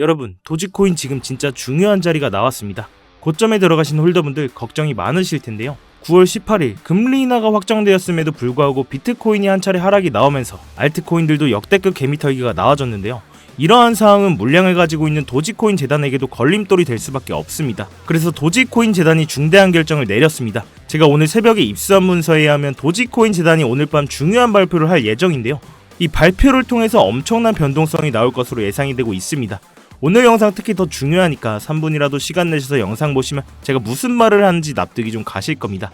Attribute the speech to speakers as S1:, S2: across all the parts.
S1: 여러분, 도지코인 지금 진짜 중요한 자리가 나왔습니다. 고점에 들어가신 홀더분들 걱정이 많으실 텐데요. 9월 18일 금리 인하가 확정되었음에도 불구하고 비트코인이 한 차례 하락이 나오면서 알트코인들도 역대급 개미털기가 나와졌는데요. 이러한 상황은 물량을 가지고 있는 도지코인 재단에게도 걸림돌이 될 수밖에 없습니다. 그래서 도지코인 재단이 중대한 결정을 내렸습니다. 제가 오늘 새벽에 입수한 문서에 의하면 도지코인 재단이 오늘 밤 중요한 발표를 할 예정인데요. 이 발표를 통해서 엄청난 변동성이 나올 것으로 예상이 되고 있습니다. 오늘 영상 특히 더 중요하니까 3분이라도 시간 내셔서 영상 보시면 제가 무슨 말을 하는지 납득이 좀 가실 겁니다.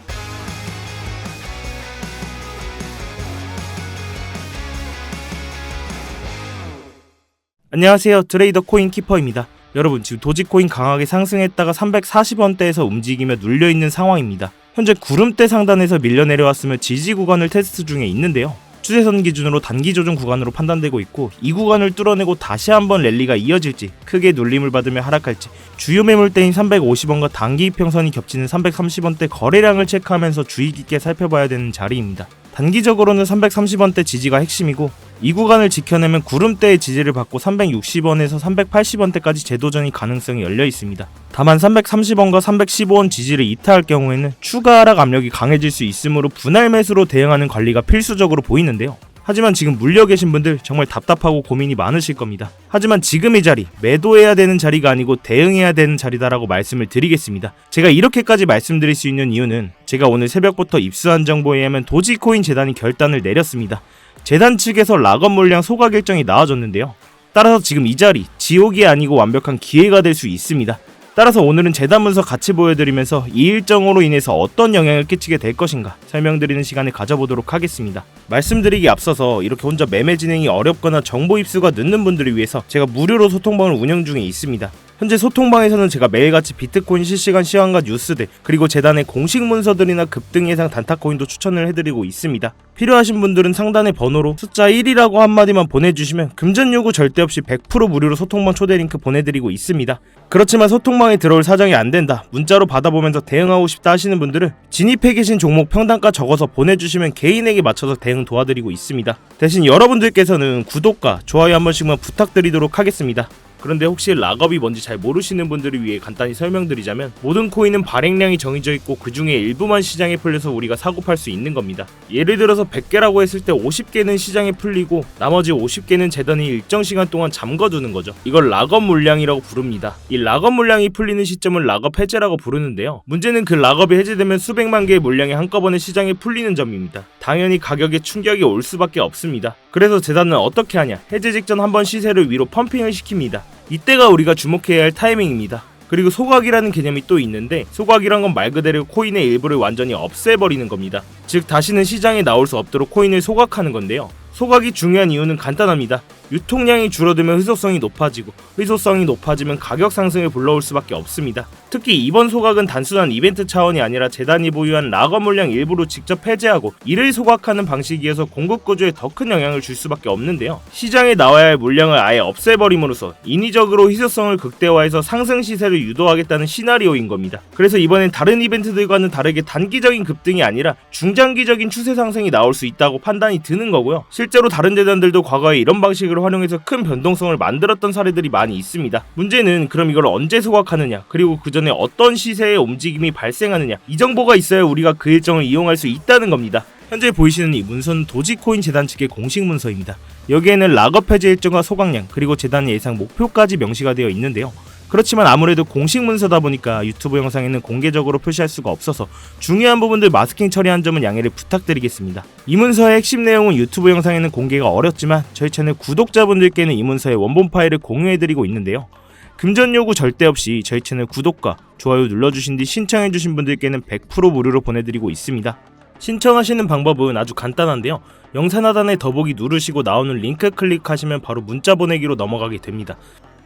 S1: 안녕하세요. 트레이더 코인 키퍼입니다. 여러분 지금 도지코인 강하게 상승했다가 340원대에서 움직이며 눌려 있는 상황입니다. 현재 구름대 상단에서 밀려 내려왔으며 지지 구간을 테스트 중에 있는데요. 추세선 기준으로 단기 조정 구간으로 판단되고 있고 이 구간을 뚫어내고 다시 한번 랠리가 이어질지 크게 눌림을 받으며 하락할지 주요 매물대인 350원과 단기 이평선이 겹치는 330원대 거래량을 체크하면서 주의 깊게 살펴봐야 되는 자리입니다. 단기적으로는 330원대 지지가 핵심이고 이 구간을 지켜내면 구름대의 지지를 받고 360원에서 380원대까지 재도전이 가능성이 열려 있습니다. 다만 330원과 315원 지지를 이탈할 경우에는 추가 하락 압력이 강해질 수 있으므로 분할 매수로 대응하는 관리가 필수적으로 보이는데요. 하지만 지금 물려 계신 분들 정말 답답하고 고민이 많으실 겁니다. 하지만 지금 이 자리 매도해야 되는 자리가 아니고 대응해야 되는 자리다라고 말씀을 드리겠습니다. 제가 이렇게까지 말씀드릴 수 있는 이유는 제가 오늘 새벽부터 입수한 정보에 의하면 도지코인 재단이 결단을 내렸습니다. 재단 측에서 락업 물량 소각 일정이 나와졌는데요. 따라서 지금 이 자리 지옥이 아니고 완벽한 기회가 될 수 있습니다. 따라서 오늘은 재단 문서 같이 보여드리면서 이 일정으로 인해서 어떤 영향을 끼치게 될 것인가 설명드리는 시간을 가져보도록 하겠습니다. 말씀드리기 앞서서 이렇게 혼자 매매 진행이 어렵거나 정보 입수가 늦는 분들을 위해서 제가 무료로 소통방을 운영 중에 있습니다. 현재 소통방에서는 제가 매일같이 비트코인 실시간 시황과 뉴스들 그리고 재단의 공식 문서들이나 급등 예상 단타코인도 추천을 해드리고 있습니다. 필요하신 분들은 상단의 번호로 숫자 1이라고 한마디만 보내주시면 금전 요구 절대 없이 100% 무료로 소통방 초대 링크 보내드리고 있습니다. 그렇지만 소통방에 들어올 사정이 안 된다 문자로 받아보면서 대응하고 싶다 하시는 분들은 진입해 계신 종목 평단가 적어서 보내주시면 개인에게 맞춰서 대응 도와드리고 있습니다. 대신 여러분들께서는 구독과 좋아요 한 번씩만 부탁드리도록 하겠습니다. 그런데 혹시 락업이 뭔지 잘 모르시는 분들을 위해 간단히 설명드리자면 모든 코인은 발행량이 정해져 있고 그 중에 일부만 시장에 풀려서 우리가 사고 팔 수 있는 겁니다. 예를 들어서 100개라고 했을 때 50개는 시장에 풀리고 나머지 50개는 재단이 일정 시간 동안 잠궈두는 거죠. 이걸 락업 물량이라고 부릅니다. 이 락업 물량이 풀리는 시점을 락업 해제라고 부르는데요. 문제는 그 락업이 해제되면 수백만 개의 물량이 한꺼번에 시장에 풀리는 점입니다. 당연히 가격에 충격이 올 수밖에 없습니다. 그래서 재단은 어떻게 하냐? 해제 직전 한번 시세를 위로 펌핑을 시킵니다. 이때가 우리가 주목해야 할 타이밍입니다. 그리고 소각이라는 개념이 또 있는데 소각이란 건 말 그대로 코인의 일부를 완전히 없애버리는 겁니다. 즉 다시는 시장에 나올 수 없도록 코인을 소각하는 건데요. 소각이 중요한 이유는 간단합니다. 유통량이 줄어들면 희소성이 높아지고 희소성이 높아지면 가격 상승을 불러올 수밖에 없습니다. 특히 이번 소각은 단순한 이벤트 차원이 아니라 재단이 보유한 락업 물량 일부를 직접 해제하고 이를 소각하는 방식이어서 공급 구조에 더 큰 영향을 줄 수밖에 없는데요. 시장에 나와야 할 물량을 아예 없애버림으로써 인위적으로 희소성을 극대화해서 상승 시세를 유도하겠다는 시나리오인 겁니다. 그래서 이번엔 다른 이벤트들과는 다르게 단기적인 급등이 아니라 중장기적인 추세 상승이 나올 수 있다고 판단이 드는 거고요. 실제로 다른 재단들도 과거에 이런 방식 을 활용해서 큰 변동성을 만들었던 사례들이 많이 있습니다. 문제는 그럼 이걸 언제 소각하느냐, 그리고 그 전에 어떤 시세의 움직임이 발생하느냐, 이 정보가 있어야 우리가 그 일정을 이용할 수 있다는 겁니다. 현재 보이시는 이 문서는 도지코인 재단 측의 공식 문서입니다. 여기에는 락업 해제 일정과 소각량, 그리고 재단의 예상 목표까지 명시가 되어 있는데요. 그렇지만 아무래도 공식 문서다 보니까 유튜브 영상에는 공개적으로 표시할 수가 없어서 중요한 부분들 마스킹 처리한 점은 양해를 부탁드리겠습니다. 이 문서의 핵심 내용은 유튜브 영상에는 공개가 어렵지만 저희 채널 구독자분들께는 이 문서의 원본 파일을 공유해드리고 있는데요. 금전 요구 절대 없이 저희 채널 구독과 좋아요 눌러주신 뒤 신청해주신 분들께는 100% 무료로 보내드리고 있습니다. 신청하시는 방법은 아주 간단한데요. 영상 하단에 더보기 누르시고 나오는 링크 클릭하시면 바로 문자 보내기로 넘어가게 됩니다.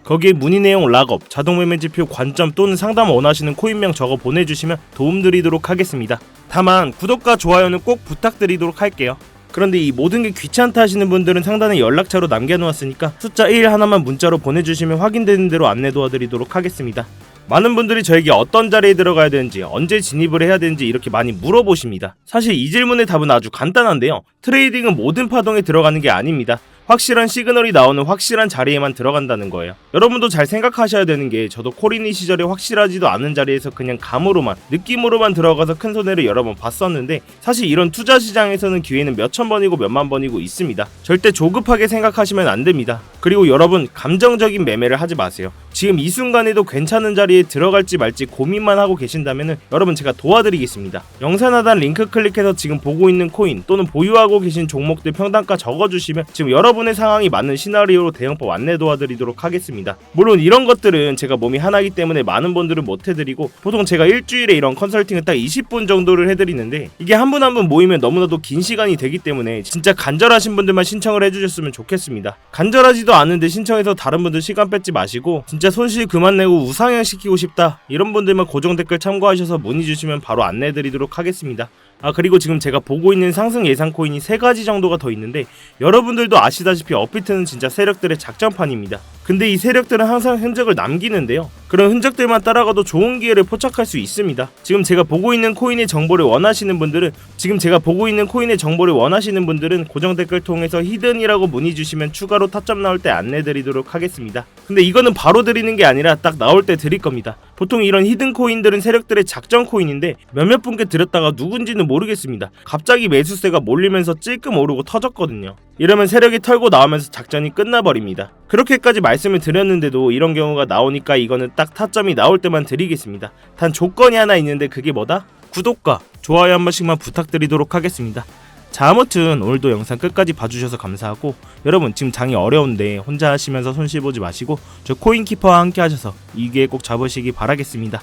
S1: 거기에 문의 내용 락업, 자동 매매 지표 관점 또는 상담 원하시는 코인명 적어 보내주시면 도움드리도록 하겠습니다. 다만 구독과 좋아요는 꼭 부탁드리도록 할게요. 그런데 이 모든 게 귀찮다 하시는 분들은 상단에 연락처로 남겨놓았으니까 숫자 1 하나만 문자로 보내주시면 확인되는 대로 안내 도와드리도록 하겠습니다. 많은 분들이 저에게 어떤 자리에 들어가야 되는지 언제 진입을 해야 되는지 이렇게 많이 물어보십니다. 사실 이 질문의 답은 아주 간단한데요. 트레이딩은 모든 파동에 들어가는 게 아닙니다. 확실한 시그널이 나오는 확실한 자리에만 들어간다는 거예요. 여러분도 잘 생각하셔야 되는 게 저도 코리니 시절에 확실하지도 않은 자리에서 그냥 감으로만 느낌으로만 들어가서 큰 손해를 여러 번 봤었는데 사실 이런 투자 시장에서는 기회는 몇천 번이고 몇만 번이고 있습니다. 절대 조급하게 생각하시면 안 됩니다. 그리고 여러분 감정적인 매매를 하지 마세요. 지금 이 순간에도 괜찮은 자리에 들어갈지 말지 고민만 하고 계신다면 여러분 제가 도와드리겠습니다. 영상 하단 링크 클릭해서 지금 보고 있는 코인 또는 보유하고 계신 종목들 평단가 적어주시면 지금 여러분의 상황이 맞는 시나리오로 대응법 안내 도와드리도록 하겠습니다. 물론 이런 것들은 제가 몸이 하나이기 때문에 많은 분들은 못 해드리고 보통 제가 일주일에 이런 컨설팅을 딱 20분 정도를 해드리는데 이게 한 분 한 분 모이면 너무나도 긴 시간이 되기 때문에 진짜 간절하신 분들만 신청을 해주셨으면 좋겠습니다. 간절하지도 않은데 신청해서 다른 분들 시간 뺏지 마시고 진짜 손실 그만 내고 우상향 시키고 싶다 이런 분들만 고정 댓글 참고하셔서 문의 주시면 바로 안내해드리도록 하겠습니다. 아 그리고 지금 제가 보고 있는 상승 예상 코인이 세 가지 정도가 더 있는데 여러분들도 아시다시피 업비트는 진짜 세력들의 작전판입니다. 근데 이 세력들은 항상 흔적을 남기는데요. 그런 흔적들만 따라가도 좋은 기회를 포착할 수 있습니다. 지금 제가 보고 있는 코인의 정보를 원하시는 분들은 지금 제가 보고 있는 코인의 정보를 원하시는 분들은 고정 댓글 통해서 히든이라고 문의 주시면 추가로 타점 나올 때 안내 드리도록 하겠습니다. 근데 이거는 바로 드리는 게 아니라 딱 나올 때 드릴 겁니다. 보통 이런 히든 코인들은 세력들의 작전 코인인데 몇몇 분께 드렸다가 누군지는 모르겠습니다. 갑자기 매수세가 몰리면서 찔끔 오르고 터졌거든요. 이러면 세력이 털고 나오면서 작전이 끝나버립니다. 그렇게까지 말씀을 드렸는데도 이런 경우가 나오니까 이거는 딱 타점이 나올 때만 드리겠습니다. 단 조건이 하나 있는데 그게 뭐다? 구독과 좋아요 한 번씩만 부탁드리도록 하겠습니다. 자 아무튼 오늘도 영상 끝까지 봐주셔서 감사하고 여러분 지금 장이 어려운데 혼자 하시면서 손실 보지 마시고 저 코인키퍼와 함께 하셔서 이기에 꼭 잡으시기 바라겠습니다.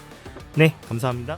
S1: 네 감사합니다.